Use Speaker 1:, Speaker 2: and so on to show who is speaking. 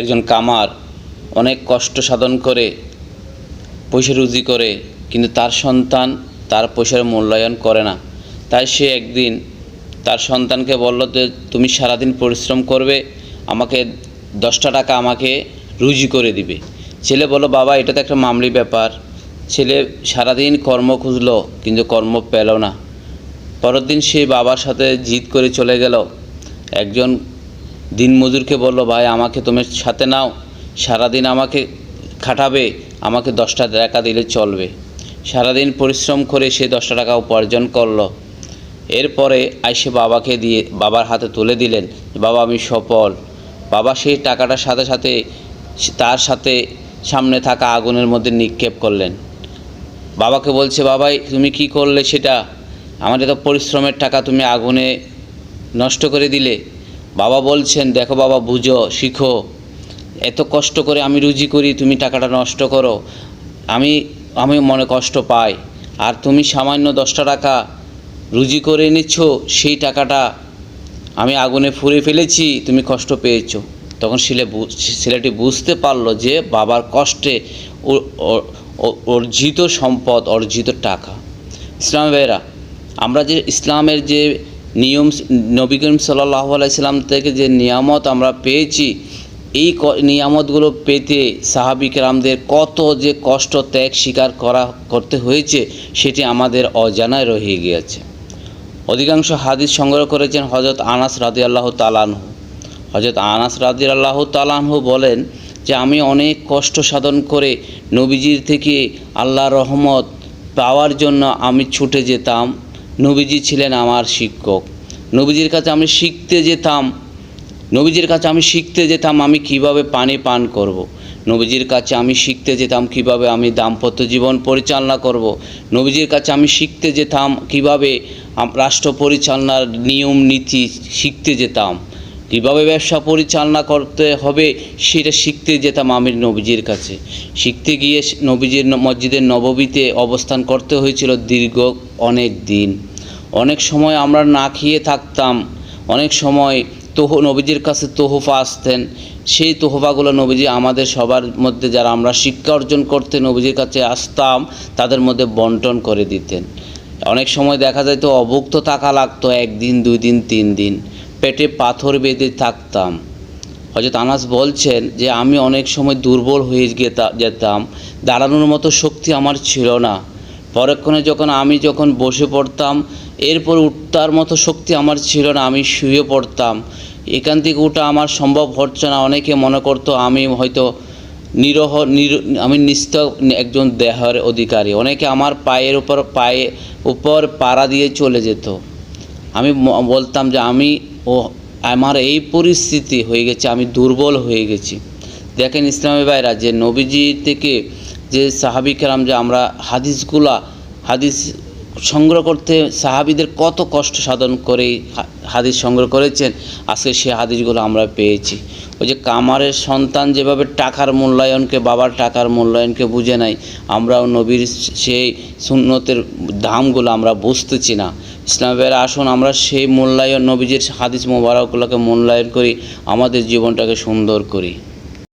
Speaker 1: একজন কামার অনেক কষ্ট সাধন করে, পয়সা রুজি করে, কিন্তু তার সন্তান তার পয়সার মূল্যায়ন করে না। তাই সে একদিন তার সন্তানকে বলল যে তুমি সারাদিন পরিশ্রম করবে, আমাকে দশটা টাকা আমাকে রুজি করে দিবে। ছেলে বলল, বাবা, এটা তো একটা মামলি ব্যাপার। ছেলে সারাদিন কর্ম খুঁজলো, কিন্তু কর্ম পেল না। পরের দিন সে বাবার সাথে জিদ করে চলে গেল। একজন দিনমজুরকে বলল, ভাই, আমাকে তুমি সাথে নাও। সারাদিন আমাকে খাটাবে, আমাকে দশটা টাকা দিলে চলবে। সারাদিন পরিশ্রম করে সে দশটা টাকা উপার্জন করল। এরপরে আইসে বাবাকে দিয়ে, বাবার হাতে তুলে দিলেন, বাবা, আমি সফল। বাবা সেই টাকাটার সাথে সাথে, তার সাথে সামনে থাকা আগুনের মধ্যে নিক্ষেপ করলেন। বাবাকে বলছে বাবাই তুমি কি করলে সেটা? আমার এত পরিশ্রমের টাকা তুমি আগুনে নষ্ট করে দিলে। বাবা বলছেন, দেখো বাবা, বুঝো, শিখো। এত কষ্ট করে আমি রুজি করি, তুমি টাকাটা নষ্ট করো। আমি আমি মনে কষ্ট পাই। আর তুমি সামান্য দশটা টাকা রুজি করে এনেছ, সেই টাকাটা আমি আগুনে ফুরে ফেলেছি, তুমি কষ্ট পেয়েছ। তখন ছেলে ছেলেটি বুঝতে পারল যে বাবার কষ্টে অর্জিত সম্পদ, অর্জিত টাকা। ইসলাম ভাইরা আমরা যে ইসলামের যে নিয়ম নবী করিম সাল্লাহ আলাইসাল্লাম থেকে যে নিয়ামত আমরা পেয়েছি, এই নিয়ামতগুলো পেতে সাহাবিকরামদের কত যে কষ্ট ত্যাগ স্বীকার করা, করতে হয়েছে সেটি আমাদের অজানায় রয়ে গিয়েছে। অধিকাংশ হাদিস সংগ্রহ করেছেন হজরত আনাস রাদি আল্লাহ তালানহু হজরত আনাস রাদি আল্লাহ তালানহু বলেন যে, আমি অনেক কষ্ট সাধন করে নবীজির থেকে আল্লাহ রহমত পাওয়ার জন্য আমি ছুটে যেতাম নবীজি ছিলেন আমার শিক্ষক নবীজির কাছে আমি শিখতে যেতাম নবীজির কাছে আমি শিখতে যেতাম আমি কীভাবে পানি পান করব। নবীজির কাছে আমি শিখতে যেতাম কীভাবে আমি দাম্পত্য জীবন পরিচালনা করব। নবীজির কাছে আমি শিখতে যেতাম কীভাবে রাষ্ট্র পরিচালনার নিয়ম নীতি শিখতে যেতাম কীভাবে ব্যবসা পরিচালনা করতে হবে সেটা শিখতে যেতাম আমি নবীজির কাছে। শিখতে গিয়ে নবীজির মসজিদের নববীতে অবস্থান করতে হয়েছিল দীর্ঘ অনেক দিন। অনেক সময় আমরা না খেয়ে থাকতাম। অনেক সময় তোহ, নবীজির কাছে তোহফা আসতেন। সেই তোহফাগুলো নবীজি আমাদের সবার মধ্যে যারা আমরা শিক্ষা অর্জন করতে নবীজির কাছে আসতাম, তাদের মধ্যে বন্টন করে দিতেন। অনেক সময় দেখা যায় তো অভুক্ত থাকা লাগতো, একদিন, দুই দিন, তিন দিন। পেটে পাথর বেঁধে থাকতাম। হয়তো আনাস বলছেন যে, আমি অনেক সময় দুর্বল হয়ে যেতাম। দাঁড়ানোর মতো শক্তি আমার ছিল না। পরক্ষণে যখন আমি যখন বসে পড়তাম, এরপর উঠতার মতো শক্তি আমার ছিল না। আমি শুয়ে পড়তাম। এখান থেকে ওঠা আমার সম্ভব হচ্ছে না। অনেকে মনে করতো আমি হয়তো নিরহ, নির, আমি নিস্ত একজন দেহের অধিকারী। অনেকে আমার পায়ের উপর, পায়ে উপর পাড়া দিয়ে চলে যেত। আমি বলতাম যে, আমি ও আমার এই পরিস্থিতি হয়ে গেছে, আমি দুর্বল হয়ে গেছি। দেখেন ইসলামী ভাইরা, যে নবীজি থেকে যে সাহাবিকেরাম যে আমরা হাদিসগুলা, হাদিস সংগ্রহ করতে সাহাবিদের কত কষ্ট সাধন করে হাদিস সংগ্রহ করেছেন। আজকে সে হাদিসগুলো আমরা পেয়েছি। ওই যে কামারের সন্তান যেভাবে টাকার মূল্যায়নকে, বাবার টাকার মূল্যায়নকে বুঝে নাই, আমরাও নবীর সেই সুন্নতের দামগুলো আমরা বুঝতেছি না। ইসলামের আসুন, আমরা সেই মূল্যায়ন, নবীজির হাদিস মোবারকগুলোকে মূল্যায়ন করি, আমাদের জীবনটাকে সুন্দর করি।